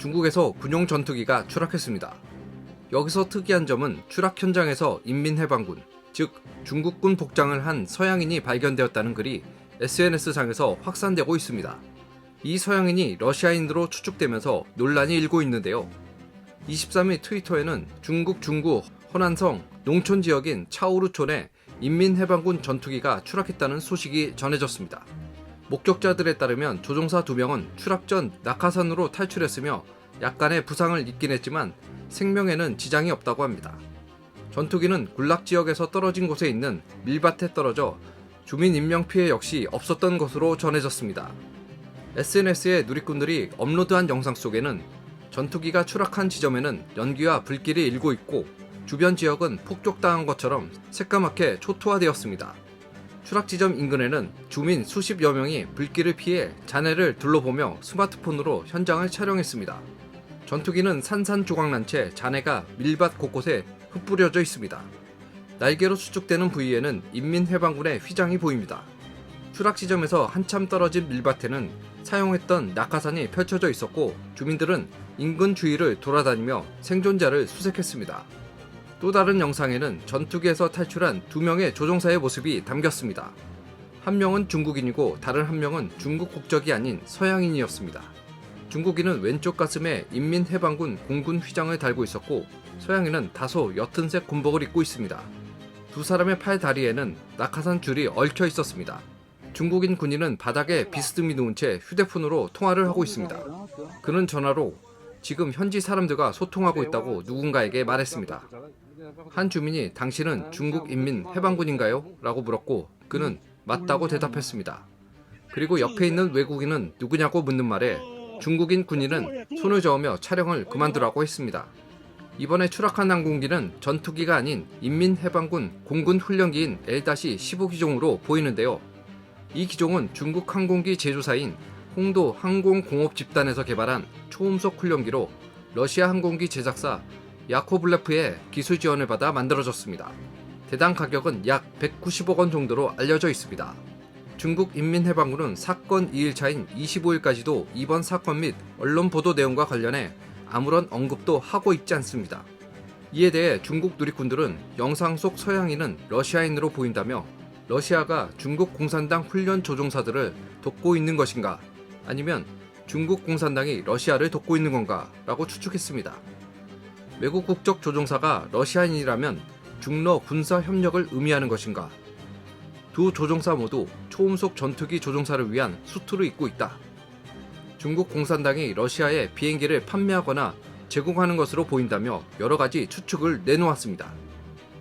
중국에서 군용 전투기가 추락했습니다. 여기서 특이한 점은 추락 현장에서 인민해방군, 즉 중국군 복장을 한 서양인이 발견되었다는 글이 SNS상에서 확산되고 있습니다. 이 서양인이 러시아인으로 추측되면서 논란이 일고 있는데요. 23일 트위터에는 중국 중구 허난성 농촌 지역인 차오르촌에 인민해방군 전투기가 추락했다는 소식이 전해졌습니다. 목격자들에 따르면 조종사 2명은 추락 전 낙하산으로 탈출했으며 약간의 부상을 입긴 했지만 생명에는 지장이 없다고 합니다. 전투기는 군락 지역에서 떨어진 곳에 있는 밀밭에 떨어져 주민 인명 피해 역시 없었던 것으로 전해졌습니다. SNS에 누리꾼들이 업로드한 영상 속에는 전투기가 추락한 지점에는 연기와 불길이 일고 있고 주변 지역은 폭격당한 것처럼 새까맣게 초토화되었습니다. 추락 지점 인근에는 주민 수십여 명이 불길을 피해 잔해를 둘러보며 스마트폰으로 현장을 촬영했습니다. 전투기는 산산조각 난 채 잔해가 밀밭 곳곳에 흩뿌려져 있습니다. 날개로 수축되는 부위에는 인민해방군의 휘장이 보입니다. 추락 지점에서 한참 떨어진 밀밭에는 사용했던 낙하산이 펼쳐져 있었고 주민들은 인근 주위를 돌아다니며 생존자를 수색했습니다. 또 다른 영상에는 전투기에서 탈출한 두 명의 조종사의 모습이 담겼습니다. 한 명은 중국인이고 다른 한 명은 중국 국적이 아닌 서양인이었습니다. 중국인은 왼쪽 가슴에 인민해방군 공군 휘장을 달고 있었고 서양인은 다소 옅은색 군복을 입고 있습니다. 두 사람의 팔 다리에는 낙하산 줄이 얽혀 있었습니다. 중국인 군인은 바닥에 비스듬히 누운 채 휴대폰으로 통화를 하고 있습니다. 그는 전화로 지금 현지 사람들과 소통하고 있다고 누군가에게 말했습니다. 한 주민이 당신은 중국 인민 해방군인가요? 라고 물었고 그는 맞다고 대답했습니다. 그리고 옆에 있는 외국인은 누구냐고 묻는 말에 중국인 군인은 손을 저으며 촬영을 그만두라고 했습니다. 이번에 추락한 항공기는 전투기가 아닌 인민해방군 공군 훈련기인 L-15 기종으로 보이는데요. 이 기종은 중국 항공기 제조사인 홍도 항공공업 집단에서 개발한 초음속 훈련기로 러시아 항공기 제작사 야코블레프의 기술 지원을 받아 만들어졌습니다. 대당 가격은 약 190억 원 정도로 알려져 있습니다. 중국 인민해방군은 사건 2일차인 25일까지도 이번 사건 및 언론 보도 내용과 관련해 아무런 언급도 하고 있지 않습니다. 이에 대해 중국 누리꾼들은 영상 속 서양인은 러시아인으로 보인다며 러시아가 중국 공산당 훈련 조종사들을 돕고 있는 것인가 아니면 중국 공산당이 러시아를 돕고 있는 건가 라고 추측했습니다. 외국 국적 조종사가 러시아인이라면 중러 군사 협력을 의미하는 것인가? 두 조종사 모두 초음속 전투기 조종사를 위한 수트를 입고 있다. 중국 공산당이 러시아에 비행기를 판매하거나 제공하는 것으로 보인다며 여러 가지 추측을 내놓았습니다.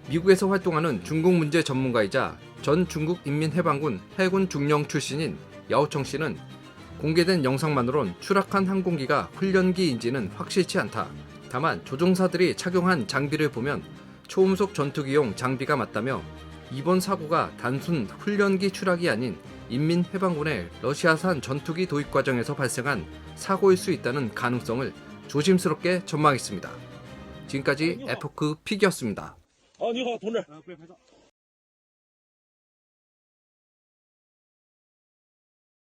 미국에서 활동하는 중국 문제 전문가이자 전 중국 인민해방군 해군 중령 출신인 야오청 씨는 공개된 영상만으론 추락한 항공기가 훈련기인지는 확실치 않다. 다만 조종사들이 착용한 장비를 보면 초음속 전투기용 장비가 맞다며 이번 사고가 단순 훈련기 추락이 아닌 인민해방군의 러시아산 전투기 도입 과정에서 발생한 사고일 수 있다는 가능성을 조심스럽게 전망했습니다. 지금까지 에포크 픽이었습니다.